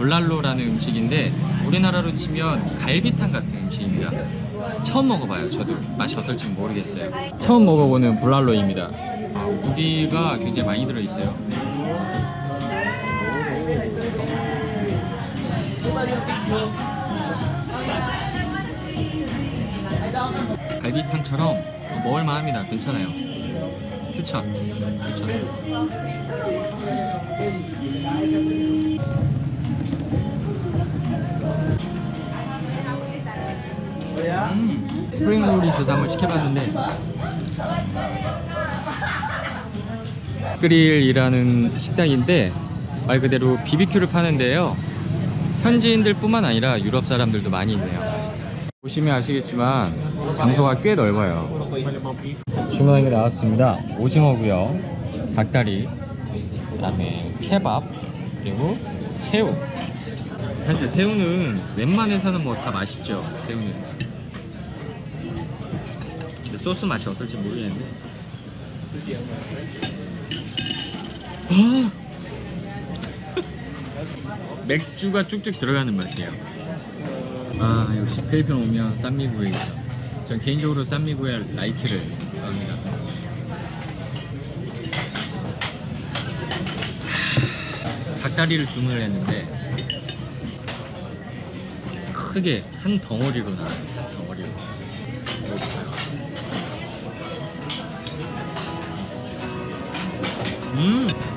볼랄로라는 음식인데 우리나라로 치면 갈비탕 같은 음식입니다. 처음 먹어봐요. 저도 맛이 어떨지 모르겠어요. 처음 먹어보는 볼랄로입니다. 아, 고기가 굉장히 많이 들어 있어요. 갈비탕처럼 먹을만 합니다. 괜찮아요. 추천. 추천. 음, 스프링 롤이 있어서 한번 시켜봤는데 그릴이라는 식당인데 말 그대로 비비큐를 파는데요. 현지인들 뿐만 아니라 유럽 사람들도 많이 있네요. 보시면 아시겠지만 장소가 꽤 넓어요. 주문한 게 나왔습니다. 오징어고요 닭다리 그 다음에 케밥 그리고 새우. 사실 새우는 웬만해서는 뭐 다 맛있죠 새우는 소스 맛이 어떨지 모르겠는데. 아! 맥주가 쭉쭉 들어가는 맛이에요. 아 역시 필리핀 오면 쌈미구이. 전 개인적으로 쌈미구이 라이트를 좋아합니다. 닭다리를 주문을 했는데 크게 한 덩어리로 나와요. 덩어리로 嗯。